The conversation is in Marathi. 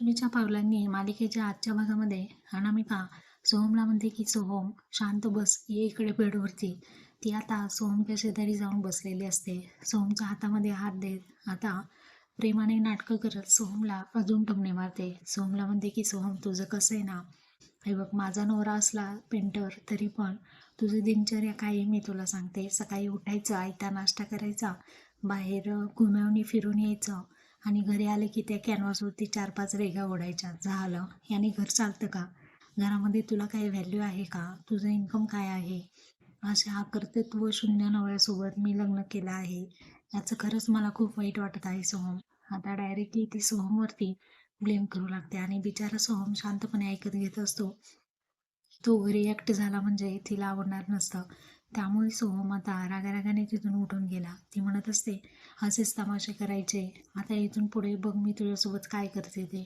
लक्ष्मीच्या पावलांनी मालिकेच्या आजच्या भागामध्ये. अनामिका सोहमला म्हणते की सोहम शांत बस ये इकडे बेडवरती. ती आता सोहमच्या शेजारी जाऊन बसलेली असते. सोहमच्या हातामध्ये हात देत आता प्रेमाने नाटकं करत सोहमला अजून टमणे मारते. सोहमला म्हणते की सोहम तुझं कसं आहे ना? हे बघ माझा नवरा असला पेंटर तरी पण तुझी दिनचर्या काय आहे मी तुला सांगते. सकाळी उठायचं आयता नाश्ता करायचा बाहेर घुमवणी फिरून यायचं. आणि घरी आले की त्या कॅनव्हासवरती चार पाच रेघा ओढायच्या. झालं. याने घर चालतं का? घरामध्ये तुला काही व्हॅल्यू आहे का? तुझं इन्कम काय आहे? अशा कर्तृत्व शून्य नवऱ्यासोबत मी लग्न केलं आहे. याचं खरंच मला खूप वाईट वाटत आहे सोहम. आता डायरेक्टली ती सोहमवरती ब्लेम करू लागते आणि बिचारा सोहम शांतपणे ऐकत घेत असतो. तो घरी झाला म्हणजे तिला आवडणार नसतं. त्यामुळे सोहम आता रागारागाने तिथून उठून गेला. ती म्हणत असते असेच तमाशे करायचे. आता इथून पुढे बघ मी तुझ्यासोबत काय करते ते.